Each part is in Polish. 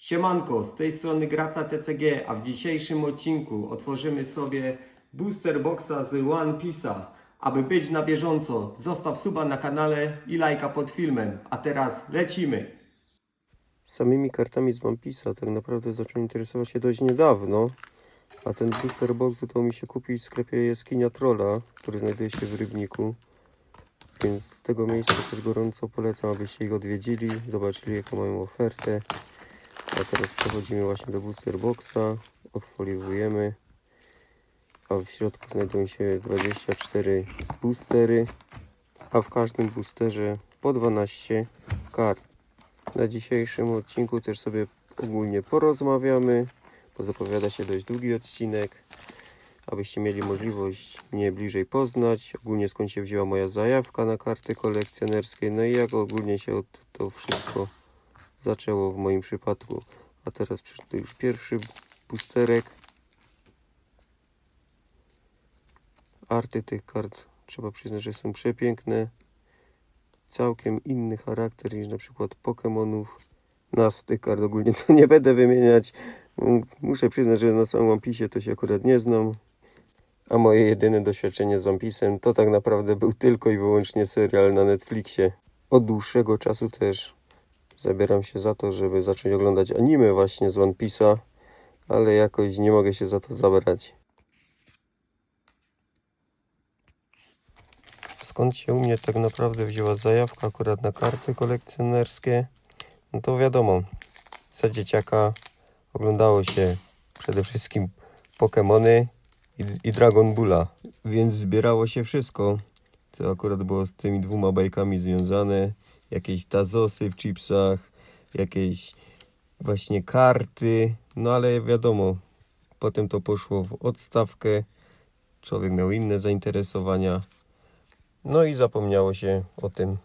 Siemanko, z tej strony Graca TCG, a w dzisiejszym odcinku otworzymy sobie booster boxa z One Piece'a. Aby być na bieżąco, zostaw suba na kanale i lajka pod filmem. A teraz lecimy! Samymi kartami z One Piece'a tak naprawdę zacząłem interesować się dość niedawno. A ten booster box udało mi się kupić w sklepie Jaskinia Trolla, który znajduje się w Rybniku. Więc z tego miejsca też gorąco polecam, abyście ich odwiedzili, zobaczyli jaką mają ofertę. A teraz przechodzimy właśnie do booster boxa, odfoliowujemy. A w środku znajdują się 24 boostery, a w każdym boosterze po 12 kart. Na dzisiejszym odcinku też sobie ogólnie porozmawiamy, bo zapowiada się dość długi odcinek, abyście mieli możliwość mnie bliżej poznać, ogólnie skąd się wzięła moja zajawka na karty kolekcjonerskie, no i jak ogólnie się to wszystko zaczęło w moim przypadku. A teraz przyszedł już pierwszy boosterek. Arty tych kart trzeba przyznać, że są przepiękne całkiem inny charakter niż na przykład Pokémonów. Nazw tych kart ogólnie to nie będę wymieniać. Muszę przyznać, że na samym One Piece to się akurat nie znam. A moje jedyne doświadczenie z One to tak naprawdę był tylko i wyłącznie serial na Netflixie. Od dłuższego czasu też zabieram się za to, żeby zacząć oglądać anime właśnie z One Piece'a, ale jakoś nie mogę się za to zabrać. skąd się u mnie tak naprawdę wzięła zajawka akurat na karty kolekcjonerskie, no to wiadomo, za dzieciaka oglądało się przede wszystkim Pokémony i, i Dragon Balla, więc zbierało się wszystko, co akurat było z tymi dwoma bajkami związane, jakieś tazosy w chipsach, jakieś właśnie karty, no ale wiadomo, potem to poszło w odstawkę, człowiek miał inne zainteresowania, no i zapomniało się o tym.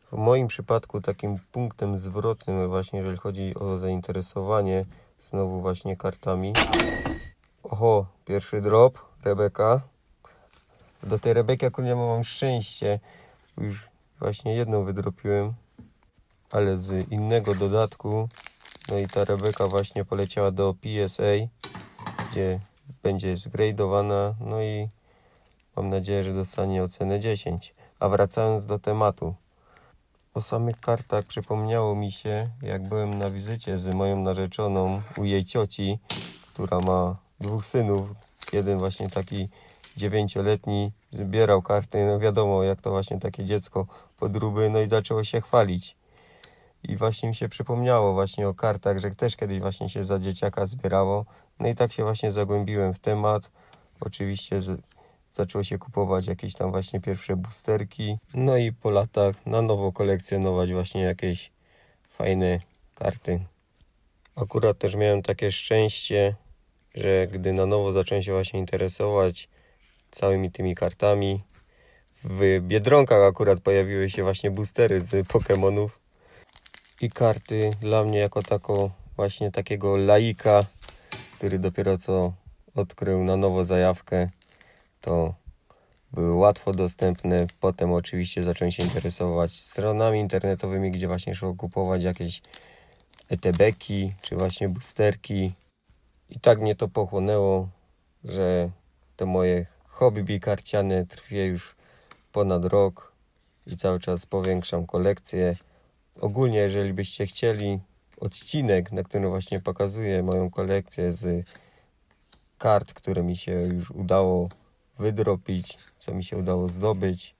W moim przypadku takim punktem zwrotnym właśnie, jeżeli chodzi o zainteresowanie znowu właśnie kartami. Oho, pierwszy drop, Rebeka. Do tej Rebeki akurat mam szczęście. Już właśnie jedną wydropiłem, ale z innego dodatku. No i ta Rebeka właśnie poleciała do PSA, gdzie będzie zgradowana. No i Mam nadzieję, że dostanie ocenę 10. A wracając do tematu. O samych kartach przypomniało mi się, jak byłem na wizycie z moją narzeczoną u jej cioci, która ma dwóch synów. Jeden właśnie taki dziewięcioletni zbierał karty. No wiadomo, jak to właśnie takie dziecko podróby, no i zaczęło się chwalić. I właśnie mi się przypomniało właśnie o kartach, że też kiedyś właśnie się za dzieciaka zbierało. No i tak się właśnie zagłębiłem w temat. Oczywiście zaczęło się kupować jakieś tam właśnie pierwsze boosterki. No i po latach na nowo kolekcjonować właśnie jakieś fajne karty. Akurat też miałem takie szczęście, że gdy na nowo zacząłem się właśnie interesować całymi tymi kartami, w Biedronkach akurat pojawiły się właśnie boostery z Pokémonów i karty dla mnie jako tako właśnie takiego laika, który dopiero co odkrył na nowo zajawkę to były łatwo dostępne. Potem oczywiście zacząłem się interesować stronami internetowymi, gdzie właśnie szło kupować jakieś ETB-ki czy właśnie boosterki. I tak mnie to pochłonęło, że to moje hobby karciane trwa już ponad rok i cały czas powiększam kolekcję. Ogólnie, jeżeli byście chcieli odcinek, na którym właśnie pokazuję moją kolekcję z kart, które mi się już udało wydropić, co mi się udało zdobyć,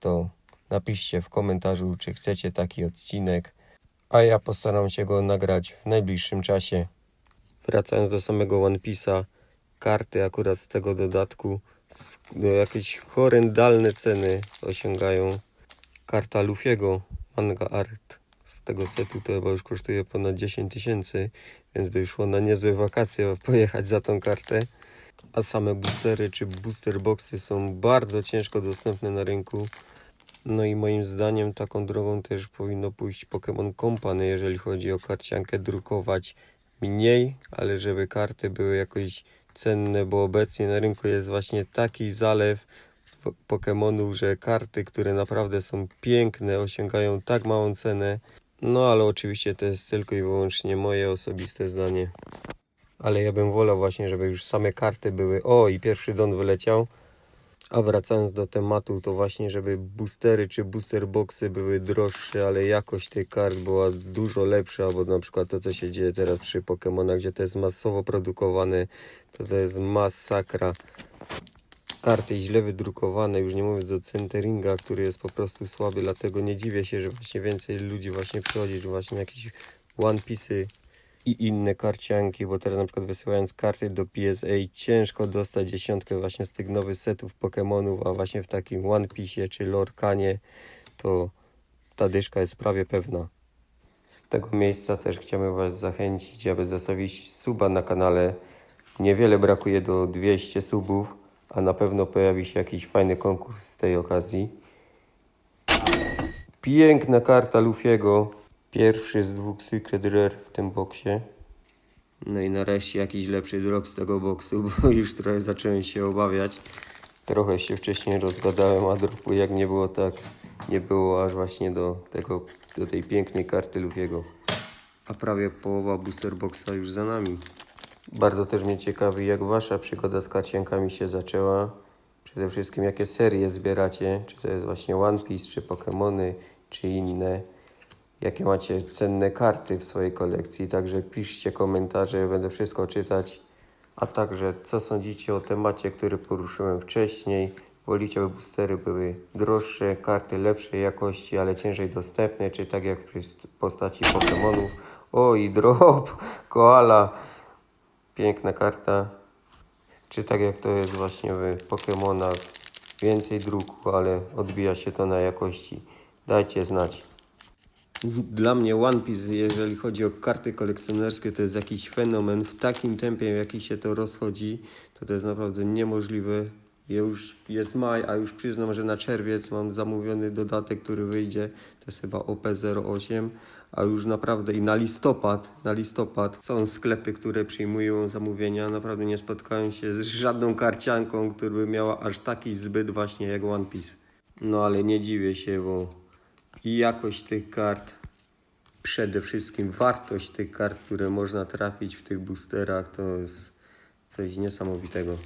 to napiszcie w komentarzu, czy chcecie taki odcinek, a ja postaram się go nagrać w najbliższym czasie. Wracając do samego One Piece'a, karty akurat z tego dodatku no, jakieś horrendalne ceny osiągają. Karta Luffy'ego Manga Art z tego setu to chyba już kosztuje ponad 10 tysięcy, więc by szło na niezłe wakacje pojechać za tą kartę a same boostery czy booster boxy są bardzo ciężko dostępne na rynku. No i moim zdaniem taką drogą też powinno pójść Pokémon Company, jeżeli chodzi o karciankę drukować mniej, ale żeby karty były jakoś cenne, bo obecnie na rynku jest właśnie taki zalew Pokémonów, że karty, które naprawdę są piękne, osiągają tak małą cenę. No ale oczywiście to jest tylko i wyłącznie moje osobiste zdanie. Ale ja bym wolał właśnie, żeby już same karty były. O, i pierwszy don wyleciał. A wracając do tematu, to właśnie, żeby boostery czy booster boxy były droższe, ale jakość tych kart była dużo lepsza, bo na przykład to, co się dzieje teraz przy Pokémonach, gdzie to jest masowo produkowane, to to jest masakra. Karty źle wydrukowane, już nie mówiąc o centeringa, który jest po prostu słaby, dlatego nie dziwię się, że właśnie więcej ludzi właśnie przychodzi, że właśnie jakieś One Piece'y i inne karcianki, bo teraz na przykład wysyłając karty do PSA ciężko dostać dziesiątkę właśnie z tych nowych setów Pokémonów, a właśnie w takim One Piece czy Lorkanie to ta dyszka jest prawie pewna. Z tego miejsca też chciałbym Was zachęcić, aby zostawić suba na kanale. Niewiele brakuje do 200 subów, a na pewno pojawi się jakiś fajny konkurs z tej okazji. Piękna karta Lufiego. Pierwszy z dwóch Secret Rare w tym boksie. No i nareszcie jakiś lepszy drop z tego boksu, bo już trochę zacząłem się obawiać. Trochę się wcześniej rozgadałem, a dropu jak nie było tak, nie było aż właśnie do tego, do tej pięknej karty Lufiego. A prawie połowa booster boxa już za nami. Bardzo też mnie ciekawi, jak wasza przygoda z karciankami się zaczęła. Przede wszystkim, jakie serie zbieracie, czy to jest właśnie One Piece, czy Pokémony, czy inne. Jakie macie cenne karty w swojej kolekcji, także piszcie komentarze, będę wszystko czytać. A także, co sądzicie o temacie, który poruszyłem wcześniej? Wolicie, aby boostery były droższe, karty lepszej jakości, ale ciężej dostępne, czy tak jak w postaci Pokémonów? O, i drop, koala, piękna karta. Czy tak jak to jest właśnie w Pokémonach, więcej druku, ale odbija się to na jakości. Dajcie znać. Dla mnie One Piece, jeżeli chodzi o karty kolekcjonerskie, to jest jakiś fenomen. W takim tempie, w jaki się to rozchodzi, to to jest naprawdę niemożliwe. Już jest maj, a już przyznam, że na czerwiec mam zamówiony dodatek, który wyjdzie. To jest chyba OP08, a już naprawdę i na listopad, na listopad są sklepy, które przyjmują zamówienia. Naprawdę nie spotkałem się z żadną karcianką, która by miała aż taki zbyt właśnie jak One Piece. No ale nie dziwię się, bo jakość tych kart, przede wszystkim wartość tych kart, które można trafić w tych boosterach, to jest coś niesamowitego.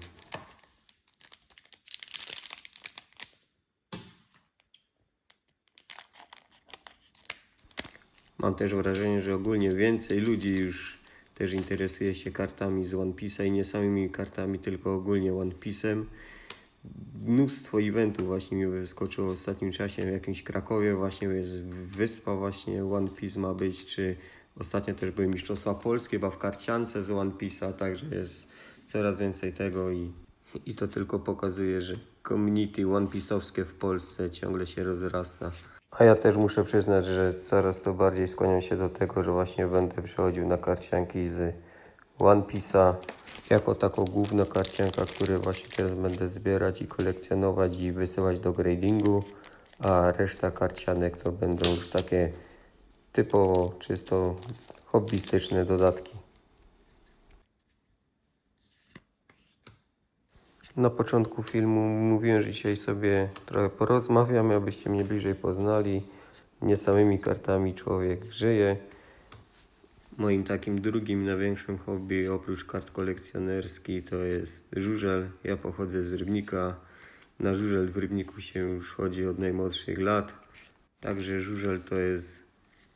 Mam też wrażenie, że ogólnie więcej ludzi już też interesuje się kartami z One Piece'a i nie samymi kartami, tylko ogólnie One Piece'em mnóstwo eventów właśnie mi wyskoczyło w ostatnim czasie w jakimś Krakowie właśnie jest wyspa właśnie One Piece ma być, czy ostatnio też były Mistrzostwa Polskie, chyba w karciance z One Piece'a, także jest coraz więcej tego i, i to tylko pokazuje, że community One Piece'owskie w Polsce ciągle się rozrasta. A ja też muszę przyznać, że coraz to bardziej skłaniam się do tego, że właśnie będę przechodził na karcianki z One Piece'a jako taką główną karciankę, które właśnie teraz będę zbierać i kolekcjonować i wysyłać do gradingu, a reszta karcianek to będą już takie typowo czysto hobbystyczne dodatki. Na początku filmu mówiłem, że dzisiaj sobie trochę porozmawiamy, abyście mnie bliżej poznali. Nie samymi kartami człowiek żyje. Moim takim drugim największym hobby oprócz kart kolekcjonerskich to jest żużel. Ja pochodzę z Rybnika. Na żużel w Rybniku się już chodzi od najmłodszych lat. Także żużel to jest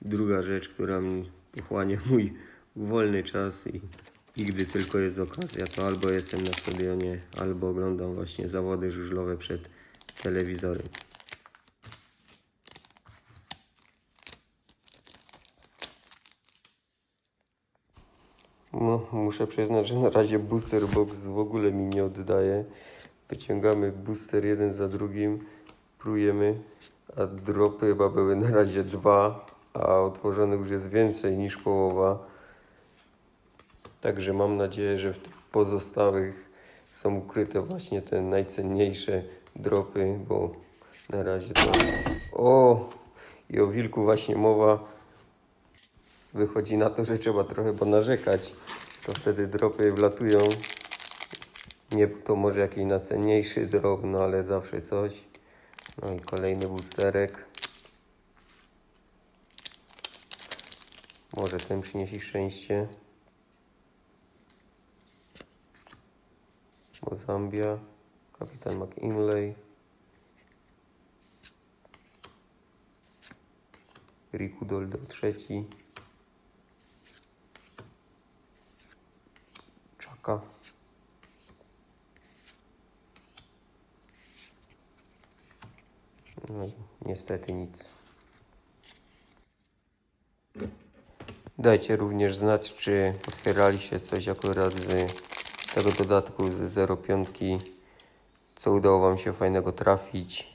druga rzecz, która mi pochłania mój wolny czas i, i gdy tylko jest okazja, to albo jestem na stadionie, albo oglądam właśnie zawody żużlowe przed telewizorem. No, muszę przyznać, że na razie booster box w ogóle mi nie oddaje. Wyciągamy booster jeden za drugim, prujemy, a dropy chyba były na razie dwa, a otworzonych już jest więcej niż połowa. Także mam nadzieję, że w tych pozostałych są ukryte właśnie te najcenniejsze dropy, bo na razie to... O! I o wilku właśnie mowa. Wychodzi na to, że trzeba trochę ponarzekać. To wtedy dropy wlatują. Nie to może jakiś nacenniejszy drop, no ale zawsze coś. No i kolejny boosterek. Może ten przyniesie szczęście. Mozambia, kapitan McInley. Riku Doldo trzeci. Czaka. No niestety nic. Dajcie również znać, czy otwieraliście coś akurat z tego dodatku z 05, co udało Wam się fajnego trafić.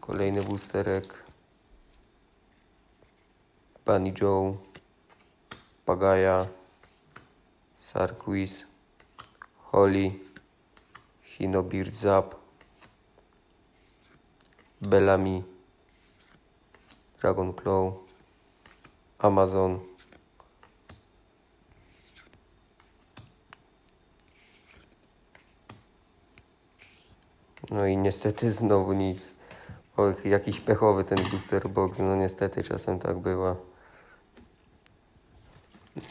Kolejny boosterek. Bunny Joe, Pagaja, Sarkis, Holly, Hino Beard Zap, Bellamy, Dragon Claw, Amazon, No i niestety znowu nic. Och, jakiś pechowy ten booster box, no niestety czasem tak bywa.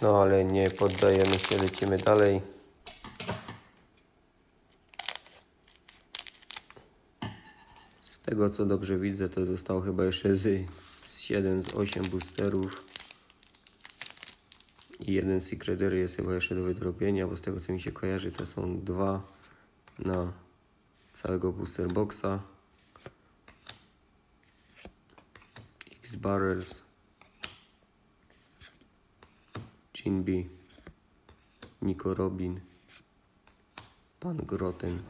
No ale nie poddajemy się, lecimy dalej. Z tego co dobrze widzę, to zostało chyba jeszcze z, z 7 z 8 boosterów. I jeden Secret Rare jest chyba jeszcze do wydrobienia, bo z tego co mi się kojarzy, to są dwa na całego booster boxa. X Barrels, Jinbi, Nico Robin, Pan Groten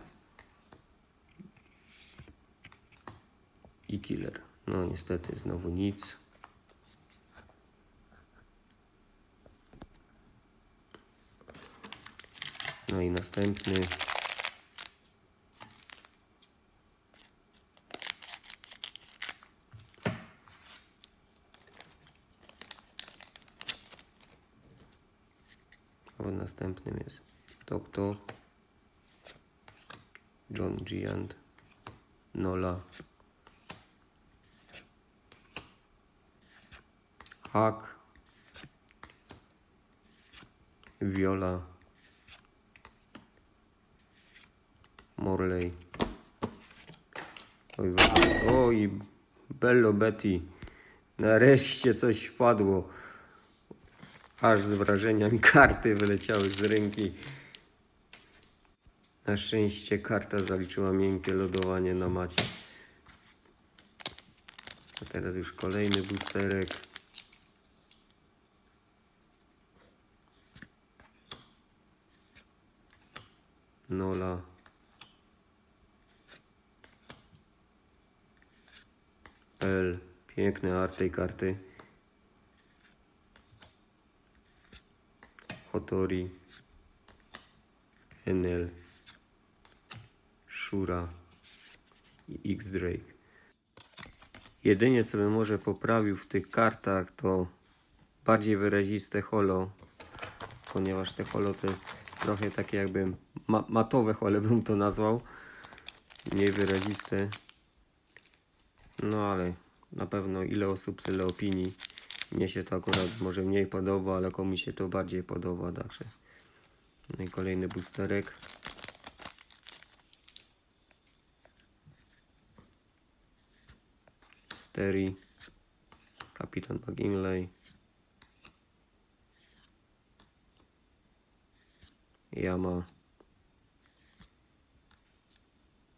i Killer. No niestety znowu nic. No i następny. A w następnym jest Doktor, John Giant, Nola, Hack, Viola, Morley. Oj, oj, Bello Betty. Nareszcie coś wpadło. Aż z wrażenia mi karty wyleciały z ręki. Na szczęście karta zaliczyła miękkie lodowanie na macie. A teraz już kolejny boosterek. Nola. L. Piękny art tej karty. Hotori, Enel, Shura i X-Drake. Jedynie co bym może poprawił w tych kartach to bardziej wyraziste holo, ponieważ te holo to jest trochę takie jakby ma matowe holo bym to nazwał, mniej wyraziste. No ale na pewno ile osób, tyle opinii. Mnie się to akurat może mniej podoba, ale komuś się to bardziej podoba, także. No i kolejny boosterek. Steri. Kapitan McGinley. Yama.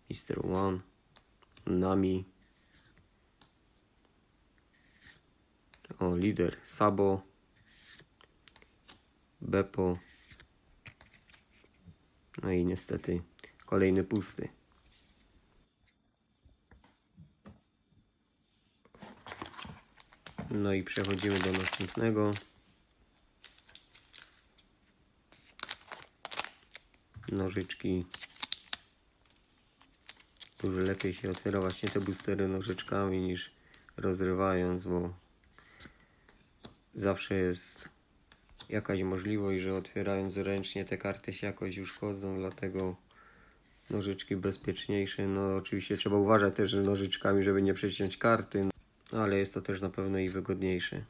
Mr. One. Nami. O, lider Sabo, Beppo. No i niestety kolejny pusty. No i przechodzimy do następnego. Nożyczki. Dużo lepiej się otwiera właśnie te boostery nożyczkami niż rozrywając, bo zawsze jest jakaś możliwość, że otwierając ręcznie te karty się jakoś uszkodzą, dlatego Nożyczki bezpieczniejsze. No oczywiście trzeba uważać też nożyczkami, żeby nie przeciąć karty. No, ale jest to też na pewno i wygodniejsze.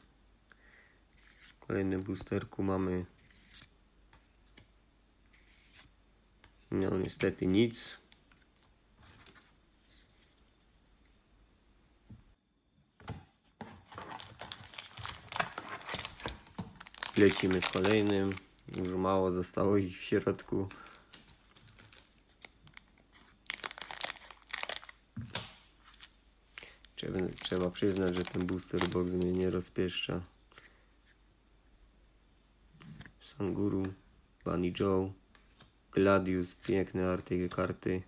W kolejnym boosterku mamy no niestety nic. Lecimy z kolejnym. Już mało zostało ich w środku. Trzeba, przyznać, że ten booster box mnie nie rozpieszcza. Sanguru, Bunny Joe, Gladius, piękne arty karty.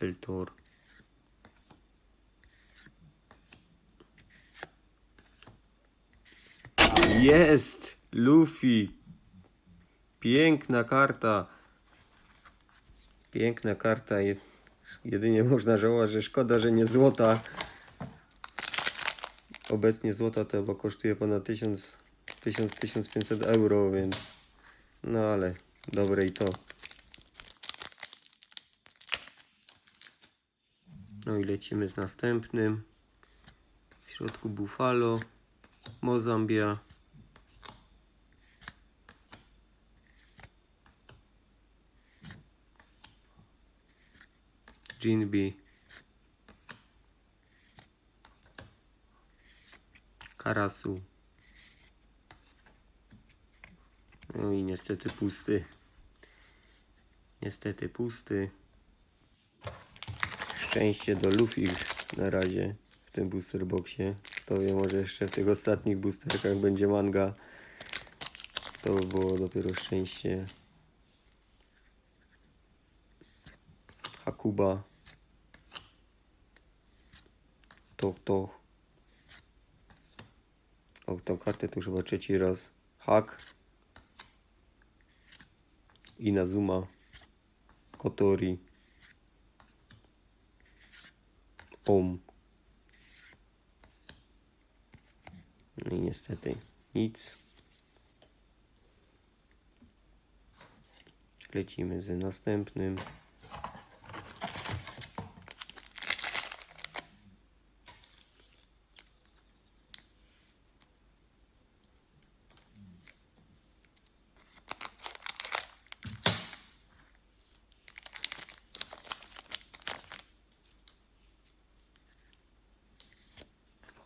Eltor. Jest! Luffy! Piękna karta. Piękna karta. Je- Jedynie można żałować, że szkoda, że nie złota. Obecnie złota to chyba kosztuje ponad 1000 1000-1500 euro, więc no ale dobre i to. No i lecimy z następnym. W środku Buffalo, Mozambia. Jinbi. Karasu. No i niestety pusty. Niestety pusty. Szczęście do Luffy na razie w tym booster boxie. Kto wie, może jeszcze w tych ostatnich boosterkach będzie manga. To by było dopiero szczęście. Hakuba. To, to. O, tą kartę już chyba trzeci raz. Hak. Inazuma. Kotori. Om. No i niestety nic. Lecimy z następnym.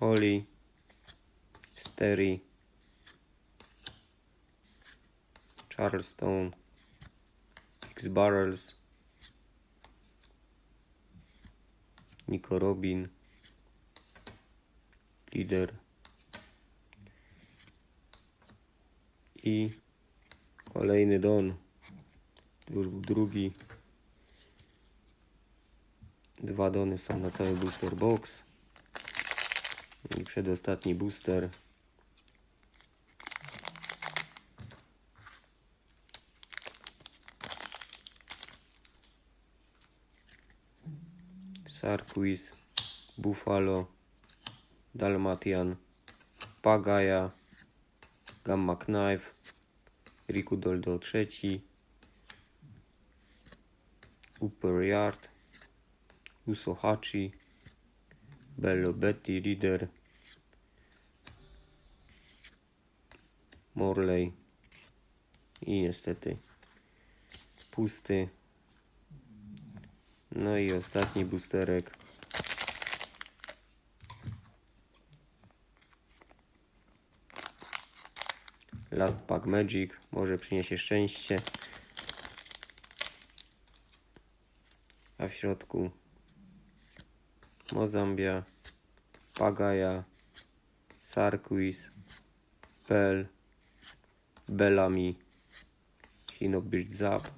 Holly, Steri, Charleston, X Barrels, Nico Robin, Lider i kolejny Don. Drugi. Dwa Dony są na cały booster box. I przedostatni booster. Sarquis, Buffalo, Dalmatian, Pagaja, Gamma Knife, Rikudoldo trzeci, Upper Yard, Usohachi, Bello Betty Reader, Morley i niestety pusty. No i ostatni boosterek. Last Pack Magic może przyniesie szczęście. A w środku Mozambia, Pagaja, Sarquis, Pel, Bellamy, Hinobird Zap,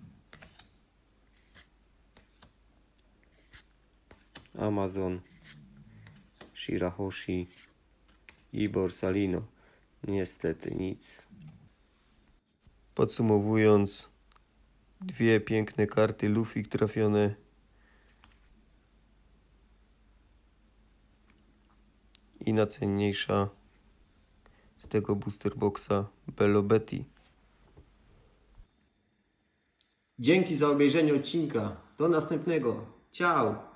Amazon, Shirahoshi i Borsalino. Niestety nic. Podsumowując, dwie piękne karty Luffy trafione. I najcenniejsza z tego booster boxa Bello Betty. Dzięki za obejrzenie odcinka. Do następnego. Ciao!